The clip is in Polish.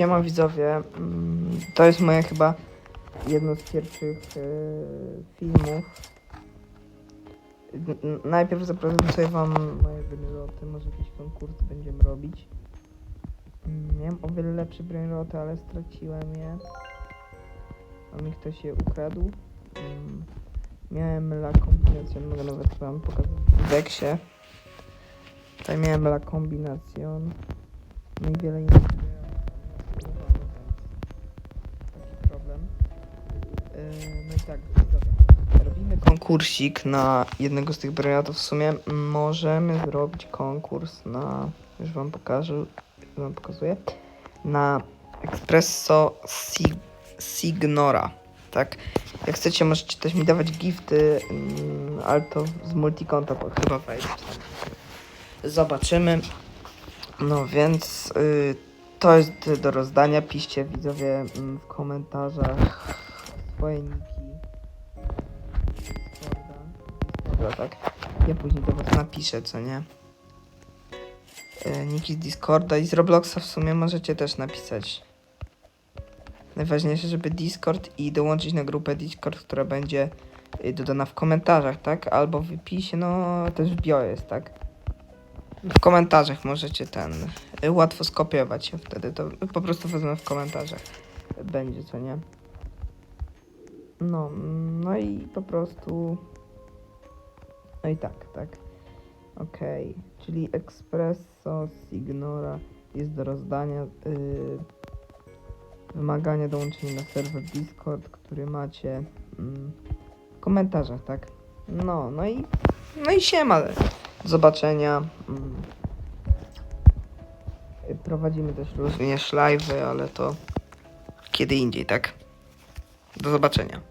Siema widzowie, Mm, to jest moje chyba jedno z pierwszych e, filmów. Najpierw zaprezentuję wam moje brainroty, może jakiś konkurs będziemy robić. Mm, Miałem o wiele lepsze brainroty, ale straciłem je. A mi ktoś je ukradł. Mm, Miałem la kombinację, mogę nawet wam pokazać w deksie. Tutaj miałem la kombinacjon. No i wiele innych. Taki problem. Yy, No i tak, dobra. Robimy konkursik na jednego z tych brainrotów. W sumie możemy zrobić konkurs na, już wam pokażę, wam pokazuję, na Espresso Sig Signora. Tak, jak chcecie możecie też mi dawać gifty, mm, ale to z multikonta chyba wejdzie. Zobaczymy. No więc y, to jest do rozdania. Piszcie widzowie mm, w komentarzach swoje niki. Discorda. Tak. Ja później do was napiszę, co nie? Y, niki z Discorda i z Robloxa w sumie możecie też napisać. Najważniejsze, żeby Discord i dołączyć na grupę Discord, która będzie y, dodana w komentarzach, tak? Albo w wypisie, no też w bio jest, tak? W komentarzach możecie ten y, łatwo skopiować się wtedy. To po prostu wezmę w komentarzach. Będzie co nie. No, no i po prostu. No i tak, tak. Okej, czyli Espresso Signora jest do rozdania. y, wymagania dołączenia na serwer Discord, który macie mm, w komentarzach, tak? No, no i no i siema. Zobaczenia. Prowadzimy też również live'y, ale to kiedy indziej, tak? Do zobaczenia.